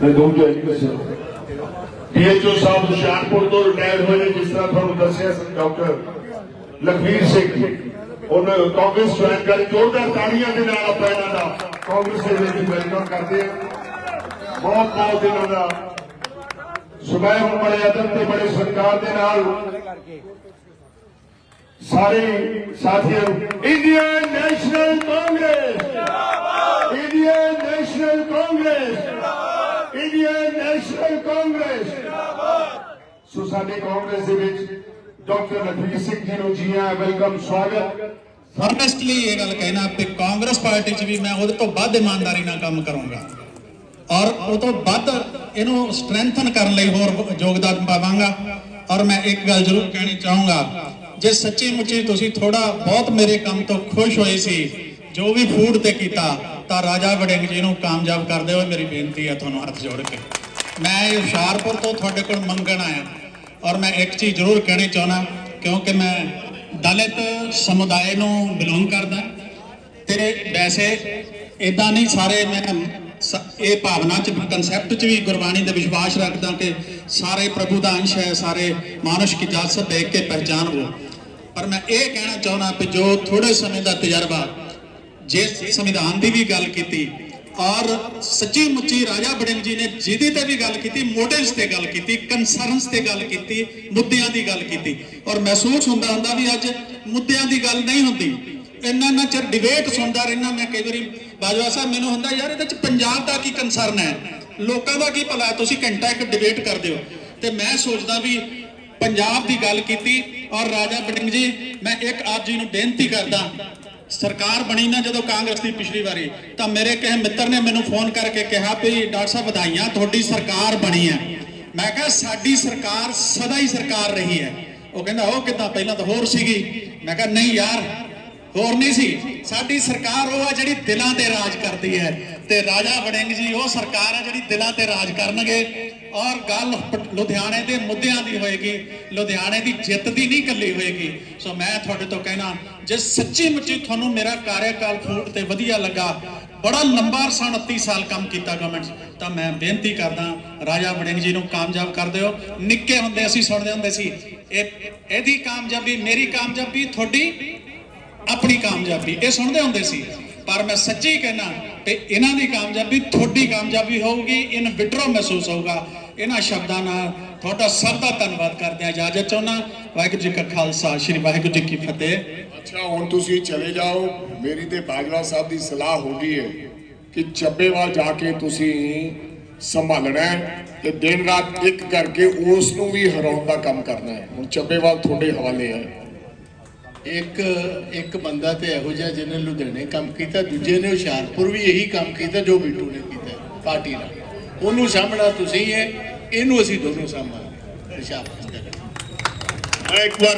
ਮੈਂ ਦੋ ਜੋ ਐਜੂਕੇਸ਼ਨ ਡੀਐਚਓ ਸਾਹਿਬ ਹੁਸ਼ਿਆਰਪੁਰ ਤੋਂ ਰਿਟਾਇਰ ਹੋਏ ਨੇ ਜਿਸ ਤਰ੍ਹਾਂ ਤੁਹਾਨੂੰ ਦੱਸਿਆ ਸੀ ਡਾਕਟਰ ਲਖਵੀਰ ਸਿੰਘ ਜੀ ਉਹਨਾਂ ਕਾਂਗਰਸ ਜੁਆਇਨ ਕਰੀ ਜ਼ੋਰਦਾਰ ਤਾੜੀਆਂ ਦੇ ਨਾਲ ਆਪਾਂ ਇਹਨਾਂ ਦਾ ਕਾਂਗਰਸ ਦੇ ਵਿੱਚ ਵੈਲਕਮ ਕਰਦੇ ਹਾਂ ਬਹੁਤ ਬਹੁਤ ਇਹਨਾਂ ਦਾ ਸੁਬਹ ਹੁਣ ਬੜੇ ਅਦਬ ਤੇ ਬੜੇ ਸਤਿਕਾਰ ਦੇ ਨਾਲ ਸੋ ਸਾਡੇ ਕਾਂਗਰਸ ਦੇ ਵਿੱਚ ਡਾਕਟਰ ਲਖਵੀਰ ਸਿੰਘ ਜੀ ਨੂੰ ਜੀ ਆਇਆਂ ਵੈਲਕਮ, ਸਵਾਗਤ। ਫਰਨੈਸਟਲੀ ਇਹ ਗੱਲ ਕਹਿਣਾ ਕਿ ਕਾਂਗਰਸ ਪਾਰਟੀ 'ਚ ਵੀ ਮੈਂ ਉਹਦੇ ਤੋਂ ਵੱਧ ਇਮਾਨਦਾਰੀ ਨਾਲ ਕੰਮ ਕਰੂੰਗਾ। ਔਰ ਉਹ ਤੋਂ ਵੱਧ ਇਹਨੂੰ ਸਟਰੈਂਥਨ ਕਰਨ ਲਈ ਹੋਰ ਯੋਗਦਾਨ ਪਾਵਾਂਗਾ। ਔਰ ਮੈਂ ਇੱਕ ਗੱਲ ਜ਼ਰੂਰ ਕਹਿਣੀ ਚਾਹੂੰਗਾ, ਜੇ ਸੱਚੀ ਮੁੱਚੀ ਤੁਸੀਂ ਥੋੜਾ ਬਹੁਤ ਮੇਰੇ ਕੰਮ ਤੋਂ ਖੁਸ਼ ਹੋਏ ਸੀ, ਜੋ ਵੀ ਫੂਡ ਤੇ ਕੀਤਾ, ਤਾਂ ਰਾਜਾ ਵੜਿੰਗ ਜੀ ਨੂੰ ਕਾਮਯਾਬ ਕਰਦੇ ਹੋਏ ਮੇਰੀ ਬੇਨਤੀ ਹੈ ਤੁਹਾਨੂੰ ਹੱਥ ਜੋੜ ਕੇ। ਮੈਂ ਹੁਸ਼ਿਆਰਪੁਰ ਤੋਂ ਤੁਹਾਡੇ ਕੋਲ ਮੰਗਣ ਆਇਆ। ਔਰ ਮੈਂ ਇੱਕ ਚੀਜ਼ ਜ਼ਰੂਰ ਕਹਿਣੀ ਚਾਹਣਾ ਕਿਉਂਕਿ ਮੈਂ ਦਲਿਤ ਸਮੁਦਾਇ ਨੂੰ ਬਿਲੋਂਗ ਕਰਦਾ। ਤੇ ਵੈਸੇ ਇਦਾਂ ਨਹੀਂ, ਸਾਰੇ ਮੈਂ ਇਹ ਭਾਵਨਾ ਚ ਕਨਸੈਪਟ ਚ ਵੀ ਗੁਰਬਾਣੀ ਦਾ ਵਿਸ਼ਵਾਸ ਰੱਖਦਾ ਕਿ ਸਾਰੇ ਪ੍ਰਭੂ ਦਾ ਅੰਸ਼ ਹੈ, ਸਾਰੇ ਮਾਨੁਸ਼ ਕੀ ਜਾਤ ਦੇਖ ਕੇ ਪਹਿਚਾਨ ਹੋ ਪਰ ਮੈਂ ਇਹ ਕਹਿਣਾ ਚਾਹੁੰਦਾ ਕਿ ਜੋ ਥੋੜੇ ਸਮੇਂ ਦਾ ਤਜਰਬਾ, ਜੇ ਸੰਵਿਧਾਨ ਦੀ ਵੀ ਗੱਲ ਕੀਤੀ ਔਰ ਸੱਚੀ ਮੁੱਚੀ ਰਾਜਾ ਬੜਿੰਗ ਜੀ ਨੇ ਜਿਹਦੇ ਤੇ ਵੀ ਗੱਲ ਕੀਤੀ ਮੋਟਿਵਸ ਤੇ ਗੱਲ ਕੀਤੀ ਕਨਸਰਨਸ ਤੇ ਗੱਲ ਕੀਤੀ, ਮੁੱਦਿਆਂ ਦੀ ਗੱਲ ਕੀਤੀ। ਔਰ ਮਹਿਸੂਸ ਹੁੰਦਾ ਹੁੰਦਾ ਵੀ ਅੱਜ ਮੁੱਦਿਆਂ ਦੀ ਗੱਲ ਨਹੀਂ ਹੁੰਦੀ। ਇੰਨਾ ਇੰਨਾ ਚਿਰ ਡਿਬੇਟ ਸੁਣਦਾ ਰਹਿਣਾ ਮੈਂ ਕਈ ਵਾਰੀ, ਬਾਜਵਾ ਸਾਹਿਬ ਮੈਨੂੰ ਹੁੰਦਾ, ਯਾਰ ਇਹਦੇ ਚ ਪੰਜਾਬ ਦਾ ਕੀ ਕਨਸਰਨ ਹੈ? ਲੋਕਾਂ ਦਾ ਕੀ ਭਲਾ ਹੈ? ਤੁਸੀਂ ਘੰਟਾ ਇੱਕ ਡਿਬੇਟ ਕਰਦੇ ਹੋ। ਤੇ ਮੈਂ ਸੋਚਦਾ ਵੀ ਪੰਜਾਬ ਦੀ ਗੱਲ ਕੀਤੀ, ਔਰ ਰਾਜਾ ਬੜਿੰਗ ਜੀ, ਮੈਂ ਇੱਕ ਆਪ ਜੀ ਨੂੰ ਬੇਨਤੀ ਕਰਦਾ ਸਰਕਾਰ ਬਣੀ ਨਾ ਜਦੋਂ ਕਾਂਗਰਸ ਦੀ ਪਿਛਲੀ ਵਾਰੀ, ਤਾਂ ਮੇਰੇ ਕਿਸੇ ਮਿੱਤਰ ਨੇ ਮੈਨੂੰ ਫੋਨ ਕਰਕੇ ਕਿਹਾ ਵੀ ਡਾਕਟਰ ਸਾਹਿਬ ਵਧਾਈਆਂ, ਤੁਹਾਡੀ ਸਰਕਾਰ ਬਣੀ ਹੈ। ਮੈਂ ਕਿਹਾ, ਸਾਡੀ ਸਰਕਾਰ ਸਦਾ ਹੀ ਸਰਕਾਰ ਰਹੀ ਹੈ। ਉਹ ਕਹਿੰਦਾ, ਉਹ ਕਿਦਾਂ, ਪਹਿਲਾਂ ਤਾਂ ਹੋਰ ਸੀਗੀ। ਮੈਂ ਕਿਹਾ, ਨਹੀਂ ਯਾਰ ਹੋਰ ਨਹੀਂ ਸੀ। ਸਾਡੀ ਸਰਕਾਰ ਉਹ ਆ ਜਿਹੜੀ ਦਿਲਾਂ ਤੇ ਰਾਜ ਕਰਦੀ ਹੈ। ਤੇ ਰਾਜਾ ਵੜਿੰਗ ਜੀ ਉਹ ਸਰਕਾਰ ਹੈ ਜਿਹੜੀ ਦਿਲਾਂ ਤੇ ਰਾਜ ਕਰਨਗੇ। ਔਰ ਗੱਲ ਲੁਧਿਆਣੇ ਦੇ ਮੁੱਦਿਆਂ ਦੀ ਹੋਏਗੀ। ਲੁਧਿਆਣੇ ਦੀ ਜਿੱਤ ਦੀ ਨਹੀਂ ਕੱਲੀ ਹੋਏਗੀ। ਸੋ ਮੈਂ ਤੁਹਾਡੇ ਤੋਂ ਕਹਿਣਾ ਜੇ ਸੱਚੀ ਮੁੱਚੀ ਤੁਹਾਨੂੰ ਮੇਰਾ ਕਾਰਜਕਾਲ ਫੂਡ ਤੇ ਵਧੀਆ ਲੱਗਾ ਬੜਾ ਲੰਬਾ ਅਰਸਾ 29 ਸਾਲ ਕੰਮ ਕੀਤਾ ਗਵਰਨਮੈਂਟ 'ਚ, ਤਾਂ ਮੈਂ ਬੇਨਤੀ ਕਰਦਾ ਰਾਜਾ ਵੜਿੰਗ ਜੀ ਨੂੰ ਕਾਮਯਾਬ ਕਰ ਦਿਓ। ਨਿੱਕੇ ਹੁੰਦੇ ਅਸੀਂ ਸੁਣਦੇ ਹੁੰਦੇ ਸੀ ਇਹ ਇਹਦੀ ਕਾਮਯਾਬੀ ਮੇਰੀ ਕਾਮਯਾਬੀ ਤੁਹਾਡੀ ਆਪਣੀ ਕਾਮਯਾਬੀ, ਇਹ ਸੁਣਦੇ ਹੁੰਦੇ ਸੀ। ਪਰ ਮੈਂ ਸੱਚੀ ਕਹਿਣਾ ਤੇ ਇਹਨਾਂ ਦੀ ਕਾਮਯਾਬੀ ਤੁਹਾਡੀ ਕਾਮਯਾਬੀ ਹੋਊਗੀ ਇਨ ਵਿਟਰੋ ਮਹਿਸੂਸ ਹੋਊਗਾ। ਇਹਨਾਂ ਸ਼ਬਦਾਂ ਨਾਲ ਤੁਹਾਡਾ ਸਭ ਦਾ ਧੰਨਵਾਦ ਕਰਦੇ ਹਾਂ, ਇਜਾਜ਼ਤ ਚਾਹੁੰਦਾ ਵਾਹਿਗੁਰੂ ਜੀ ਕਾ ਖਾਲਸਾ, ਸ੍ਰੀ ਵਾਹਿਗੁਰੂ ਜੀ ਕੀ ਫਤਿਹ। ਅੱਛਾ, ਹੁਣ ਤੁਸੀਂ ਚਲੇ ਜਾਓ। ਮੇਰੀ ਤੇ ਬਾਜਵਾ ਸਾਹਿਬ ਦੀ ਸਲਾਹ ਹੋ ਗਈ ਹੈ ਕਿ ਚੱਬੇਵਾਲ ਜਾ ਕੇ ਤੁਸੀਂ ਸੰਭਾਲਣਾ ਤੇ ਦਿਨ ਰਾਤ ਇੱਕ ਕਰਕੇ ਉਸ ਨੂੰ ਵੀ ਹਰਾਉਣ ਦਾ ਕੰਮ ਕਰਨਾ ਹੈ। ਹੁਣ ਚੱਬੇਵਾਲ ਤੁਹਾਡੇ ਹਵਾਲੇ ਹੈ। ਇੱਕ ਇੱਕ ਬੰਦਾ ਤੇ ਇਹੋ ਜਿਹਾ ਜਿਹਨੇ ਲੁਧਿਆਣੇ ਕੰਮ ਕੀਤਾ, ਦੂਜੇ ਨੇ ਹੁਸ਼ਿਆਰਪੁਰ ਵੀ ਇਹੀ ਕੰਮ ਕੀਤਾ ਜੋ ਬਿੱਟੂ ਨੇ ਕੀਤਾ, ਪਾਰਟੀ ਨਾਲ। ਉਹਨੂੰ ਸਾਹਮਣਾ ਤੁਸੀਂ ਹੈ ਇਹਨੂੰ ਅਸੀਂ ਦੋਨੋਂ ਸਾਹਮਣੇ ਹੁਸ਼ਿਆਰਪੁਰ ਦਾ। ਮੈਂ ਇੱਕ ਵਾਰ